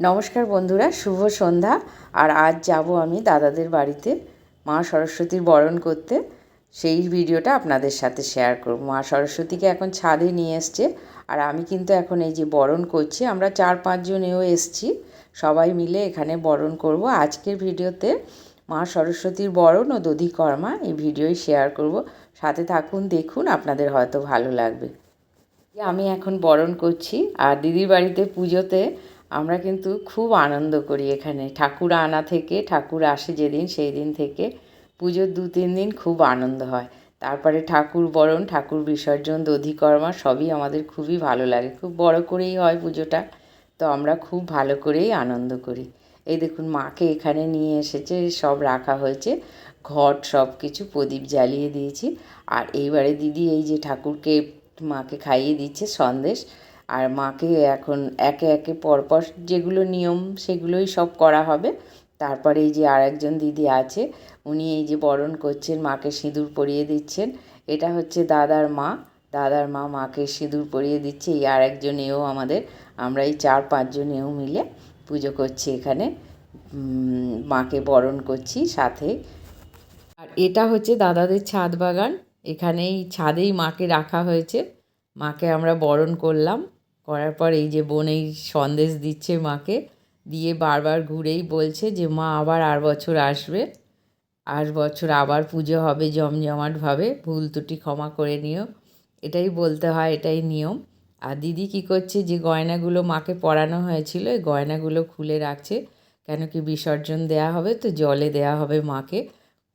নমস্কার বন্ধুরা, শুভ সন্ধ্যা। আর আজ যাব আমি দাদাদের বাড়িতে, মা সরস্বতীর বরণ করতে। সেই ভিডিওটা আপনাদের সাথে শেয়ার করব। মা সরস্বতীকে এখন ছাদে নিয়ে এসছে, আর আমি কিন্তু এখন এই যে বরণ করছি, আমরা চার পাঁচজনেও এসছি। সবাই মিলে এখানে বরণ করব। আজকের ভিডিওতে মা সরস্বতীর বরণ ও দধিকর্মা এই ভিডিওই শেয়ার করব। সাথে থাকুন, দেখুন, আপনাদের হয়তো ভালো লাগবে। আমি এখন বরণ করছি, আর দিদির বাড়িতে পুজোতে আমরা কিন্তু খুব আনন্দ করি এখানে। ঠাকুর আনা থেকে, ঠাকুর আসে যেদিন, সেই দিন থেকে পুজোর দু, তিন দিন খুব আনন্দ হয়। তারপরে ঠাকুর বরণ, ঠাকুর বিসর্জন, দধিকর্মা সবই আমাদের খুবই ভালো লাগে। খুব বড় করেই হয় পুজোটা, তো আমরা খুব ভালো করেই আনন্দ করি। এই দেখুন, মাকে এখানে নিয়ে এসেছে, সব রাখা হয়েছে, ঘট সব কিছু, প্রদীপ জ্বালিয়ে দিয়েছি। আর এইবারে দিদি এই যে ঠাকুরকে মাকে খাইয়ে দিচ্ছে সন্দেশ আর মাকে এখন একে একে পরপর যেগুলো নিয়ম সেগুলোই সব করা হবে। তারপরে এই যে আর একজন দিদি আছে, উনি এই যে বরণ করছেন, মাকে সিঁদুর পরিয়ে দিচ্ছেন। এটা হচ্ছে দাদার মা। দাদার মা মাকে সিঁদুর পরিয়ে দিচ্ছে, এই আর একজন এও আমাদের আমরা এই চার পাঁচজন এও মিলে পুজো করছি এখানে। মাকে বরণ করছি সাথে। আর এটা হচ্ছে দাদাদের ছাদ বাগান। এখানেই ছাদেই মাকে রাখা হয়েছে। মাকে আমরা বরণ করলাম। করার পর এই যে বোন এই সন্দেশ দিচ্ছে মাকে, দিয়ে বারবার ঘুরেই বলছে যে, মা, আবার আর বছর আসবে। আর বছর আবার পুজো হবে জমজমাটভাবে, ভুল ত্রুটি ক্ষমা করে নিও। এটাই বলতে হয়, এটাই নিয়ম। আর দিদি কী করছে যে, গয়নাগুলো মাকে পরানো হয়েছিল, এই গয়নাগুলো খুলে রাখছে। কেন কি বিসর্জন দেয়া হবে, তো জলে দেয়া হবে মাকে।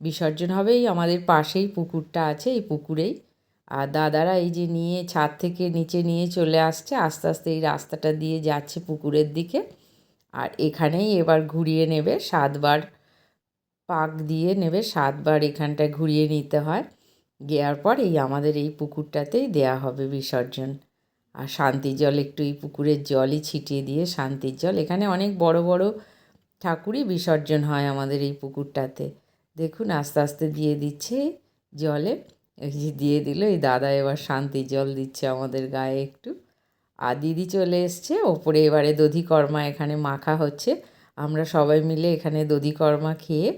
বিসর্জন হবেই আমাদের পাশেই পুকুরটা আছে, এই পুকুরেই। আর দাদারা এই যে নিয়ে ছাদ থেকে নিচে নিয়ে চলে আসছে, আস্তে আস্তে এই রাস্তাটা দিয়ে যাচ্ছে পুকুরের দিকে। আর এখানেই এবার ঘুরিয়ে নেবে, সাতবার পাক দিয়ে নেবে, সাতবার এখানটায় ঘুরিয়ে নিতে হয়। গেয়ার পর এই আমাদের এই পুকুরটাতেই দেয়া হবে বিসর্জন। আর শান্তির জল একটু এই পুকুরের জলই ছিটিয়ে দিয়ে শান্তির জল। এখানে অনেক বড় বড় ঠাকুরই বিসর্জন হয় আমাদের এই পুকুরটাতে। দেখুন, আস্তে আস্তে দিয়ে দিচ্ছে জলে। এই দিয়ে দিল, এই দাদা এবার শান্তি জল দিচ্ছে আমাদের গায়ে একটু। আর দিদি চলে এসছে, ওপরে এবারে দধিকর্মা এখানে মাখা হচ্ছে। আমরা সবাই মিলে এখানে দধিকর্মা খেয়ে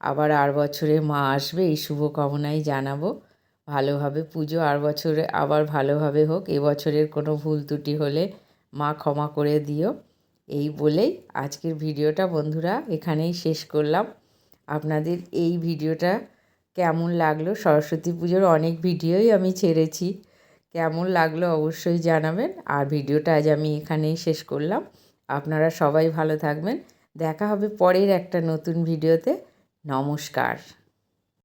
আবার আর বছরে মা আসবে, এই শুভকামনাই জানাব। ভালোভাবে পুজো, আর বছরে আবার ভালোভাবে হোক এবছরের কোনো ভুল ত্রুটি হলে মা ক্ষমা করে দিও। এই বলেই আজকের ভিডিওটা বন্ধুরা এখানেই শেষ করলাম। আপনাদের এই ভিডিওটা কেমন লাগল? সরস্বতী পুজোর অনেক ভিডিওই আমি ছেড়েছি। কেমন লাগল অবশ্যই জানাবেন। আর ভিডিওটা আজ আমি এখানেই শেষ করলাম। আপনারা সবাই ভালো থাকবেন। দেখা হবে পরের একটা নতুন ভিডিওতে। নমস্কার।